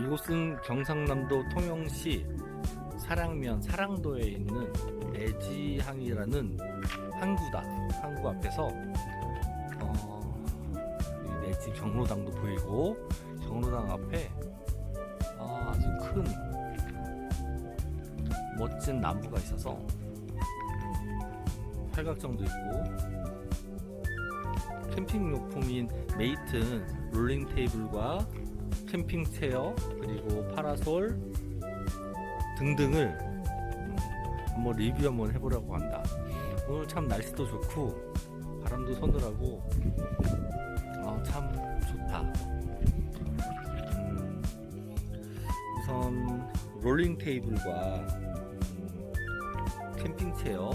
이곳은 경상남도 통영시 사랑면 사랑도에 있는 내지항이라는 항구다. 항구 앞에서 어, 이 내지 경로당도 보이고 경로당 앞에 아, 아주 큰 멋진 나무가 있어서 팔각정도 있고 캠핑 용품인 메이튼 롤링 테이블과 캠핑 체어 그리고 파라솔 등등을 음, 한번 리뷰 한번 해보려고 한다. 오늘 참 날씨도 좋고 바람도 서늘하고 아, 참 좋다. 음, 우선 롤링 테이블과 음, 캠핑 체어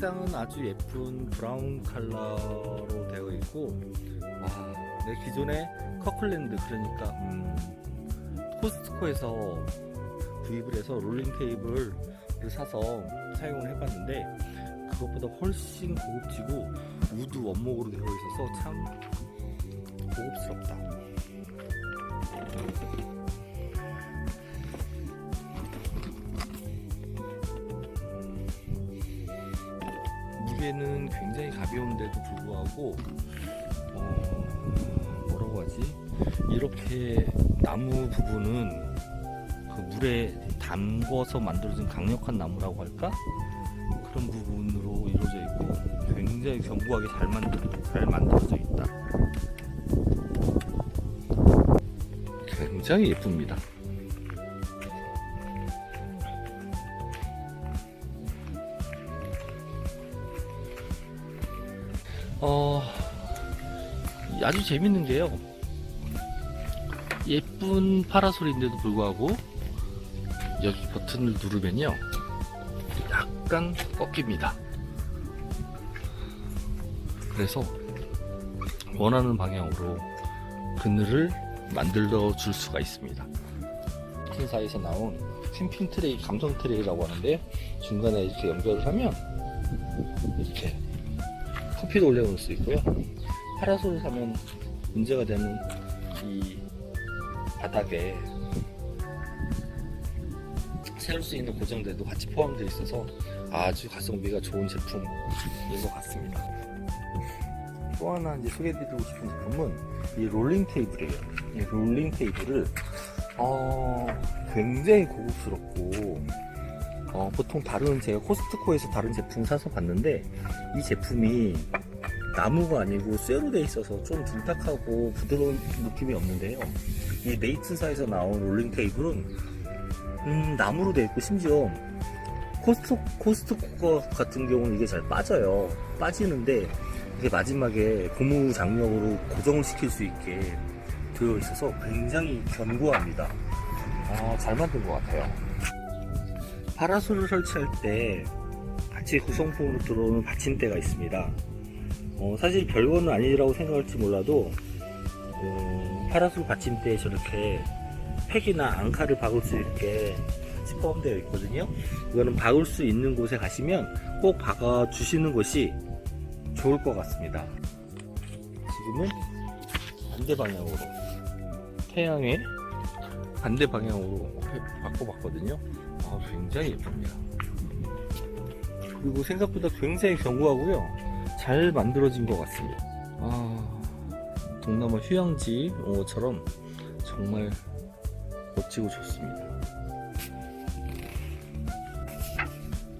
색상은 아주 예쁜 브라운 컬러로 되어 있고 와, 내 기존에 커클랜드 그러니까 음, 코스트코에서 구입을 해서 롤링 테이블을 사서 사용을 해봤는데 그것보다 훨씬 고급지고 우드 원목으로 되어 있어서 참 고급스럽다. 무게는 굉장히 가벼운데도 불구하고 어, 뭐라고 하지? 이렇게 나무 부분은 그 물에 담궈서 만들어진 강력한 나무라고 할까? 그런 부분으로 이루어져 있고 굉장히 견고하게 잘 만들 잘 만들어져 있다. 굉장히 예쁩니다. 어, 아주 재밌는 게요. 예쁜 파라솔인데도 불구하고 여기 버튼을 누르면요. 약간 꺾입니다. 그래서 원하는 방향으로 그늘을 만들어 줄 수가 있습니다. 캠핑사에서 나온 캠핑 트레이, 감성 트레이라고 하는데 중간에 이렇게 연결을 하면 이렇게 커피도 올려놓을 수 있고요. 파라솔을 사면 문제가 되는 이 바닥에 세울 수 있는 고정대도 같이 포함되어 있어서 아주 가성비가 좋은 제품인 것 같습니다. 또 하나 이제 소개해드리고 싶은 제품은 이 롤링 테이블이에요. 이 롤링 테이블을 어, 굉장히 고급스럽고 어, 보통 다른 제가 코스트코에서 다른 제품 사서 봤는데 이 제품이 나무가 아니고 쇠로 돼 있어서 좀 둔탁하고 부드러운 느낌이 없는데요. 이 메이튼사에서 나온 롤링 테이블은 음, 나무로 돼 있고 심지어 코스트 코스트코 같은 경우는 이게 잘 빠져요. 빠지는데 이게 마지막에 고무 장력으로 고정을 시킬 수 있게 되어 있어서 굉장히 견고합니다. 아, 잘 만든 것 같아요. 파라솔을 설치할 때 같이 구성품으로 들어오는 받침대가 있습니다. 어, 사실 별거는 아니라고 생각할지 몰라도 어, 파라솔 받침대에 저렇게 팩이나 앙카를 박을 수 있게 같이 포함되어 있거든요. 이거는 박을 수 있는 곳에 가시면 꼭 박아 주시는 것이 좋을 것 같습니다. 지금은 반대 방향으로 태양의 반대 방향으로 바꿔봤거든요. 아, 굉장히 예쁩니다. 그리고 생각보다 굉장히 견고하고요. 잘 만들어진 것 같습니다. 아, 동남아 휴양지 온 것처럼 정말 멋지고 좋습니다.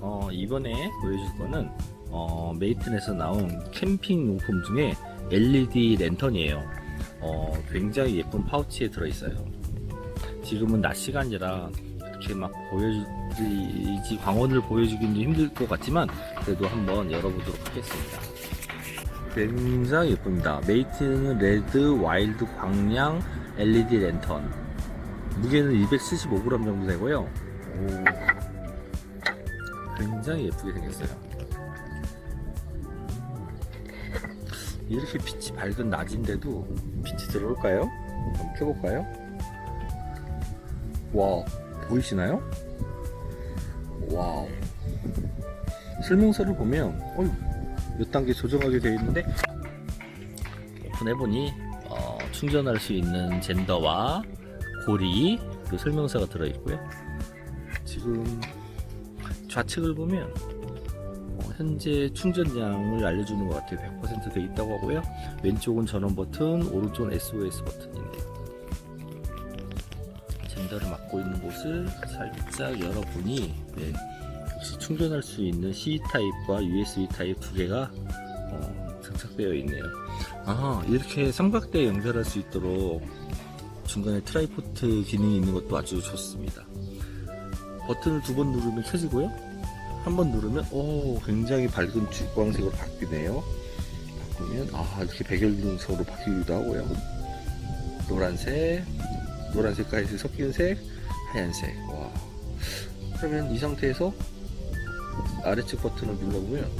어, 이번에 보여줄 거는 어, 메이튼에서 나온 캠핑 용품 중에 LED 랜턴이에요. 어, 굉장히 예쁜 파우치에 들어있어요. 지금은 낮 시간이라 이렇게 막 보여주지 광원을 보여주기는 힘들 것 같지만 그래도 한번 열어보도록 하겠습니다. 굉장히 예쁩니다. 메이트는 레드 와일드 광량 LED 랜턴. 무게는 275g 정도 되고요. 오, 굉장히 예쁘게 생겼어요. 이렇게 빛이 밝은 낮인데도 빛이 들어올까요? 한번 켜볼까요? 와, 보이시나요? 와우. 설명서를 보면, 어휴, 몇 단계 조정하게 되어 있는데, 오픈해보니, 어, 충전할 수 있는 젠더와 고리 그리고 설명서가 들어있고요. 지금 좌측을 보면 어, 현재 충전량을 알려주는 것 같아요. 100%돼 있다고 하고요. 왼쪽은 전원 버튼, 오른쪽은 SOS 버튼이네요. 젠더를 맡고 있는 곳을 살짝 열어보니 네, 역시 충전할 수 있는 C 타입과 USB 타입 두 개가 어, 장착되어 있네요. 아 이렇게 삼각대 연결할 수 있도록 중간에 트라이포트 기능이 있는 것도 아주 좋습니다. 버튼을 두 번 누르면 켜지고요. 한 번 누르면 오 굉장히 밝은 주광색으로 바뀌네요. 바꾸면 아 이렇게 백열등석으로 바뀌기도 하고요. 노란색, 노란색과 흰색 섞인 색, 하얀색. 와. 그러면 이 상태에서 아래쪽 버튼을 눌러보면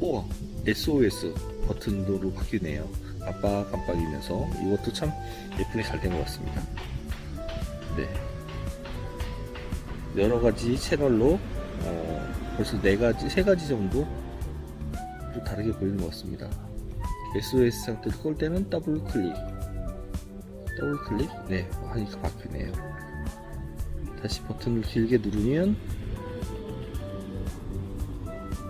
우와 SOS 버튼으로 바뀌네요. 깜빡깜빡이면서 이것도 참 예쁘게 잘 된 것 같습니다. 네. 여러 가지 채널로 어, 벌써 네 가지, 세 가지 정도 또 다르게 보이는 것 같습니다. SOS 상태로 끌 때는 더블 클릭, 더블 클릭, 네, 하니까 바뀌네요. 다시 버튼을 길게 누르면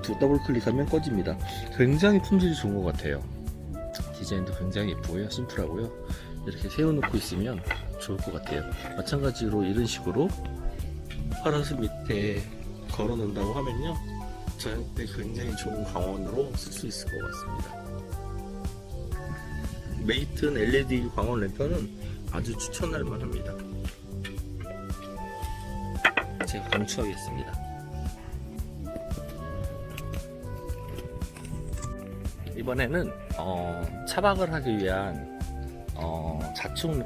두 더블 클릭하면 꺼집니다. 굉장히 품질이 좋은 것 같아요. 디자인도 굉장히 예쁘고요, 심플하고요. 이렇게 세워놓고 있으면 좋을 것 같아요. 마찬가지로 이런 식으로 파라솔 밑에 걸어 놓는다고 하면요, 저한테 굉장히 좋은 광원으로 쓸 수 있을 것 같습니다. 메이튼 LED 광원 램프는 아주 추천할 만합니다. 제가 강추하겠습니다. 이번에는 어, 차박을 하기 위한 어, 자축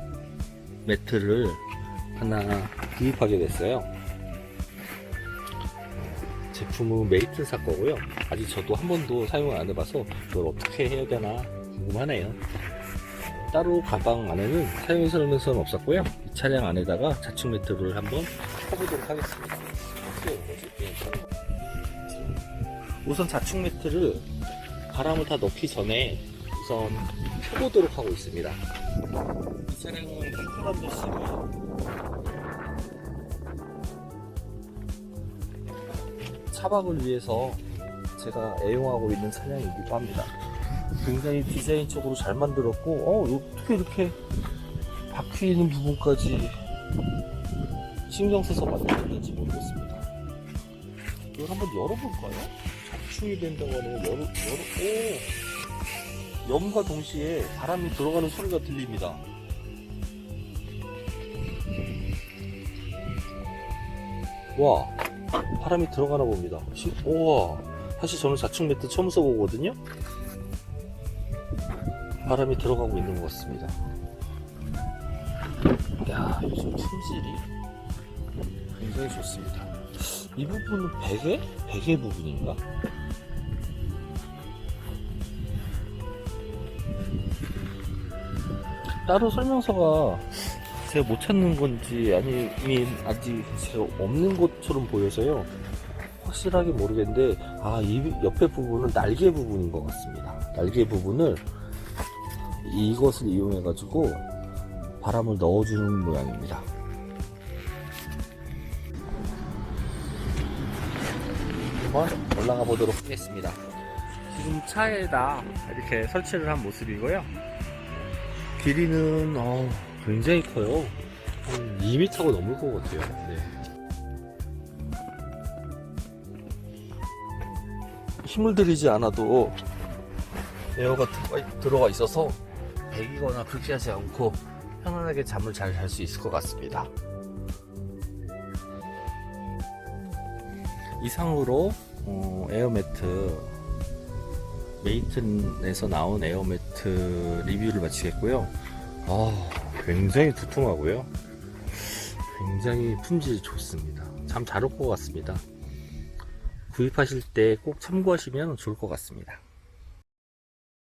매트를 하나 구입하게 됐어요. 제품은 메이튼사 거고요. 아직 저도 한 번도 사용을 안 해봐서 이걸 어떻게 해야 되나 궁금하네요. 따로 가방 안에는 사용 설명서는 없었고요. 이 차량 안에다가 자축 매트를 한번 펴보도록 하겠습니다. 우선 자축 매트를 바람을 다 넣기 전에 우선 펴보도록 하고 있습니다. 이 차량은 킹크감도 쓰고요. 차박을 위해서 제가 애용하고 있는 차량이기도 합니다. 굉장히 디자인적으로 잘 만들었고, 어, 어떻게 이렇게 바퀴 있는 부분까지 신경 써서 만들었는지 모르겠습니다. 이걸 한번 열어볼까요? 작충이 된다고 하네요. 열어, 열어, 오! 염과 동시에 바람이 들어가는 소리가 들립니다. 와, 바람이 들어가나 봅니다. 시- 우와, 사실 저는 자축 매트 처음 써보거든요. 바람이 들어가고 있는 것 같습니다. 야, 요즘 품질이 굉장히 좋습니다. 이 부분은 베개? 베개 부분인가? 따로 설명서가 제가 못 찾는 건지 아니면 아직 제가 없는 것처럼 보여서요. 확실하게 모르겠는데 아 이 옆에 부분은 날개 부분인 것 같습니다. 날개 부분을 이것을 이용해 가지고 바람을 넣어주는 모양입니다. 한번 올라가 보도록 하겠습니다. 지금 차에다 이렇게 설치를 한 모습이고요. 길이는 어, 굉장히 커요. 한 2m가 넘을 것 같아요. 네. 힘을 들이지 않아도 에어가 들- 들어가 있어서 배기거나 그렇게 하지 않고 편안하게 잠을 잘 잘 수 있을 것 같습니다. 이상으로 어, 에어매트 메이튼에서 나온 에어매트 리뷰를 마치겠고요. 아, 굉장히 두툼하고요. 굉장히 품질이 좋습니다. 참잘올 것 같습니다. 구입하실 때 꼭 참고하시면 좋을 것 같습니다.